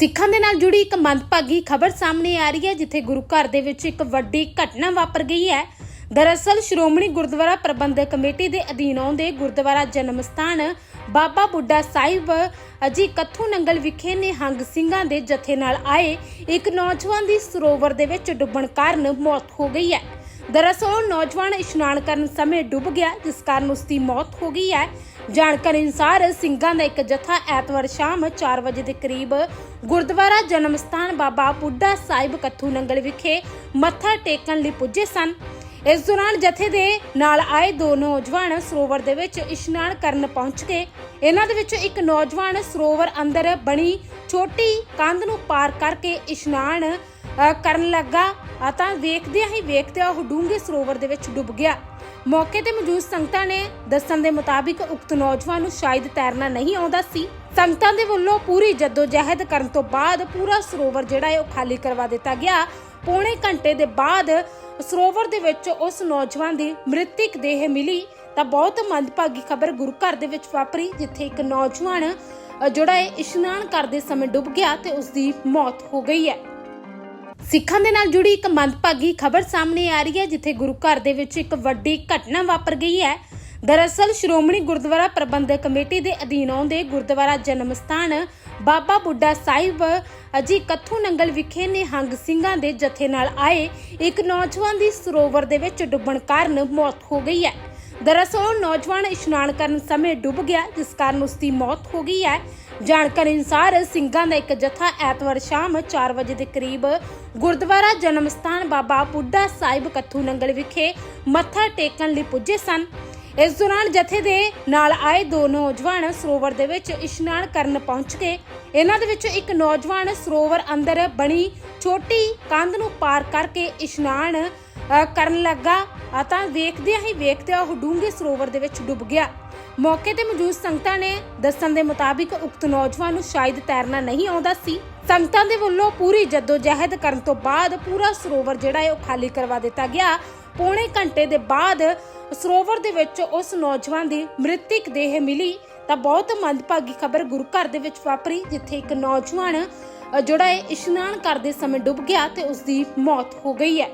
ਸਿੱਖਾਂ ਦੇ ਨਾਲ ਜੁੜੀ ਇੱਕ ਮੰਦਭਾਗੀ ਖਬਰ ਸਾਹਮਣੇ ਆ ਰਹੀ ਹੈ, ਜਿੱਥੇ ਗੁਰੂ ਘਰ ਦੇ ਵਿੱਚ ਇੱਕ ਵੱਡੀ ਘਟਨਾ ਵਾਪਰ ਗਈ ਹੈ। ਦਰਅਸਲ, ਸ਼੍ਰੋਮਣੀ ਗੁਰਦੁਆਰਾ ਪ੍ਰਬੰਧਕ ਕਮੇਟੀ ਦੇ ਅਧੀਨ ਆਉਂਦੇ ਗੁਰਦੁਆਰਾ ਜਨਮ ਸਥਾਨ ਬਾਬਾ ਬੁੱਢਾ ਸਾਹਿਬ ਅਜੀ ਕੱਥੂ ਨੰਗਲ ਵਿਖੇ ਨਿਹੰਗ ਸਿੰਘਾਂ ਦੇ ਜਥੇ ਨਾਲ ਆਏ ਇੱਕ ਨੌਜਵਾਨ ਦੀ ਸਰੋਵਰ ਦੇ ਵਿੱਚ ਡੁੱਬਣ ਕਾਰਨ ਮੌਤ ਹੋ ਗਈ ਹੈ। ਦਰਅਸਲ ਨੌਜਵਾਨ ਇਸ਼ਨਾਨ ਕਰਨ ਸਮੇਂ ਡੁੱਬ ਗਿਆ, ਜਿਸ ਕਾਰਨ ਉਸ ਦੀ ਮੌਤ ਹੋ ਗਈ ਹੈ। ਜਾਣਕਾਰੀ ਅਨੁਸਾਰ ਸਿੰਘਾਂ ਦਾ ਇੱਕ ਜਥਾ ਐਤਵਾਰ ਸ਼ਾਮ 4 ਵਜੇ ਦੇ ਕਰੀਬ ਗੁਰਦੁਆਰਾ ਜਨਮ ਸਥਾਨ ਬਾਬਾ ਬੁੱਢਾ ਸਾਹਿਬ ਕੱਥੂ ਨੰਗਲ ਵਿਖੇ ਮੱਥਾ ਟੇਕਣ ਲਈ ਪੁੱਜੇ ਸਨ। ਇਸ ਦੌਰਾਨ ਜਥੇ ਦੇ ਨਾਲ ਆਏ ਦੋ ਨੌਜਵਾਨ ਸਰੋਵਰ ਦੇ ਵਿੱਚ ਇਸ਼ਨਾਨ ਕਰਨ ਪਹੁੰਚ ਗਏ। ਇਹਨਾਂ ਦੇ ਵਿੱਚੋਂ ਇੱਕ ਨੌਜਵਾਨ ਸਰੋਵਰ ਅੰਦਰ ਬਣੀ ਛੋਟੀ ਕੰਧ ਨੂੰ ਪਾਰ ਕਰਕੇ ਇਸ਼ਨਾਨ ਕਰਨ ਲੱਗਾ। ਤਾਂ ਵੇਖਦਿਆਂ ਹੀ ਵੇਖਦਿਆਂ ਉਹ ਡੂੰਘੇ ਸਰੋਵਰ ਦੇ ਵਿੱਚ ਡੁੱਬ ਗਿਆ। ਮੌਕੇ ਤੇ ਮੌਜੂਦ ਸੰਗਤਾਂ ਨੇ ਦੱਸਣ ਦੇ ਮੁਤਾਬਿਕ ਉਕਤ ਨੌਜਵਾਨ ਨੂੰ ਸ਼ਾਇਦ ਤੈਰਨਾ ਨਹੀਂ ਆਉਂਦਾ ਸੀ। ਸੰਗਤਾਂ ਦੇ ਵੱਲੋਂ ਪੂਰੀ ਜਹਿਦ ਕਰਨ ਤੋਂ ਬਾਅਦ ਪੂਰਾ ਸਰੋਵਰ ਜਿਹੜਾ ਹੈ ਉਹ ਖਾਲੀ ਕਰਵਾ ਦਿੱਤਾ ਗਿਆ। ਪੌਣੇ ਘੰਟੇ ਦੇ ਬਾਅਦ ਸਰੋਵਰ ਦੇ ਵਿੱਚ ਉਸ ਨੌਜਵਾਨ ਦੀ ਮ੍ਰਿਤਕ ਦੇਹ ਮਿਲੀ। ਤਾਂ ਬਹੁਤ ਮੰਦਭਾਗੀ ਖਬਰ ਗੁਰੂ ਘਰ ਦੇ ਵਿੱਚ ਵਾਪਰੀ, ਜਿੱਥੇ ਇੱਕ ਨੌਜਵਾਨ ਜਿਹੜਾ ਹੈ ਇਸ਼ਨਾਨ ਕਰਦੇ ਸਮੇਂ ਡੁੱਬ ਗਿਆ ਤੇ ਉਸ ਦੀ ਮੌਤ ਹੋ ਗਈ ਹੈ। ਸਿੱਖਾਂ ਦੇ ਨਾਲ ਜੁੜੀ ਇੱਕ ਮੰਦਭਾਗੀ ਖਬਰ ਸਾਹਮਣੇ ਆ ਰਹੀ ਹੈ, ਜਿੱਥੇ ਗੁਰੂ ਘਰ ਦੇ ਵਿੱਚ ਇੱਕ ਵੱਡੀ ਘਟਨਾ ਵਾਪਰ ਗਈ ਹੈ। ਦਰਅਸਲ, ਸ਼੍ਰੋਮਣੀ ਗੁਰਦੁਆਰਾ ਪ੍ਰਬੰਧਕ ਕਮੇਟੀ ਦੇ ਅਧੀਨ ਆਉਂਦੇ ਗੁਰਦੁਆਰਾ ਜਨਮ ਸਥਾਨ ਬਾਬਾ ਬੁੱਢਾ ਸਾਹਿਬ, ਅਜੀ ਕੱਥੂ ਨੰਗਲ ਵਿਖੇ ਨਿਹੰਗ ਸਿੰਘਾਂ ਦੇ ਜਥੇ ਨਾਲ ਆਏ ਇੱਕ ਨੌਜਵਾਨ ਦੀ ਸਰੋਵਰ ਦੇ ਵਿੱਚ ਡੁੱਬਣ ਕਾਰਨ ਮੌਤ ਹੋ ਗਈ ਹੈ। ਦਰਅਸਲ ਨੌਜਵਾਨ ਇਸ਼ਨਾਨ ਕਰਨ ਸਮੇਂ ਡੁੱਬ ਗਿਆ, ਜਿਸ ਕਾਰਨ ਉਸ ਦੀ ਮੌਤ ਹੋ ਗਈ ਹੈ। ਜਾਣਕਾਰੀ ਅਨੁਸਾਰ ਸਿੰਘਾਂ ਦਾ ਇੱਕ ਜਥਾ ਐਤਵਾਰ ਸ਼ਾਮ 4 ਵਜੇ ਦੇ ਕਰੀਬ ਗੁਰਦੁਆਰਾ ਜਨਮ ਸਥਾਨ ਬਾਬਾ ਬੁੱਢਾ ਸਾਹਿਬ ਕੱਥੂ ਨੰਗਲ ਵਿਖੇ ਮੱਥਾ ਟੇਕਣ ਲਈ ਪੁੱਜੇ ਸਨ। ਇਸ ਦੌਰਾਨ ਜਥੇ ਦੇ ਨਾਲ ਆਏ ਦੋ ਨੌਜਵਾਨ ਸਰੋਵਰ ਦੇ ਵਿੱਚ ਇਸ਼ਨਾਨ ਕਰਨ ਪਹੁੰਚ ਗਏ। ਇਹਨਾਂ ਦੇ ਵਿੱਚੋਂ ਇੱਕ ਨੌਜਵਾਨ ਸਰੋਵਰ ਅੰਦਰ ਬਣੀ ਛੋਟੀ ਕੰਧ ਨੂੰ ਪਾਰ ਕਰਕੇ ਇਸ਼ਨਾਨ ਕਰਨ ਲੱਗਾ। ਆ ਤਾਂ ਵੇਖਦਿਆਂ ਹੀ ਵੇਖਦਿਆਂ ਉਹ ਡੂੰਘੇ ਸਰੋਵਰ ਦੇ ਵਿੱਚ ਡੁੱਬ ਗਿਆ। ਮੌਕੇ ਤੇ ਮੌਜੂਦ ਸੰਗਤਾਂ ਨੇ ਦੱਸਣ ਦੇ ਮੁਤਾਬਿਕ ਉਕਤ ਨੌਜਵਾਨ ਨੂੰ ਸ਼ਾਇਦ ਤੈਰਨਾ ਨਹੀਂ ਆਉਂਦਾ ਸੀ। ਸੰਗਤਾਂ ਦੇ ਵੱਲੋਂ ਪੂਰੀ ਜਹਿਦ ਕਰਨ ਤੋਂ ਬਾਅਦ ਪੂਰਾ ਸਰੋਵਰ ਜਿਹੜਾ ਹੈ ਉਹ ਖਾਲੀ ਕਰਵਾ ਦਿੱਤਾ ਗਿਆ। ਪੌਣੇ ਘੰਟੇ ਦੇ ਬਾਅਦ ਸਰੋਵਰ ਦੇ ਵਿੱਚ ਉਸ ਨੌਜਵਾਨ ਦੀ ਮ੍ਰਿਤਕ ਦੇਹ ਮਿਲੀ। ਤਾਂ ਬਹੁਤ ਮੰਦਭਾਗੀ ਖਬਰ ਗੁਰੂ ਘਰ ਦੇ ਵਿੱਚ ਵਾਪਰੀ, ਜਿੱਥੇ ਇੱਕ ਨੌਜਵਾਨ ਜਿਹੜਾ ਹੈ, ਇਸ਼ਨਾਨ ਕਰਦੇ ਸਮੇਂ ਡੁੱਬ ਗਿਆ ਤੇ ਉਸ ਦੀ ਮੌਤ ਹੋ ਗਈ ਹੈ।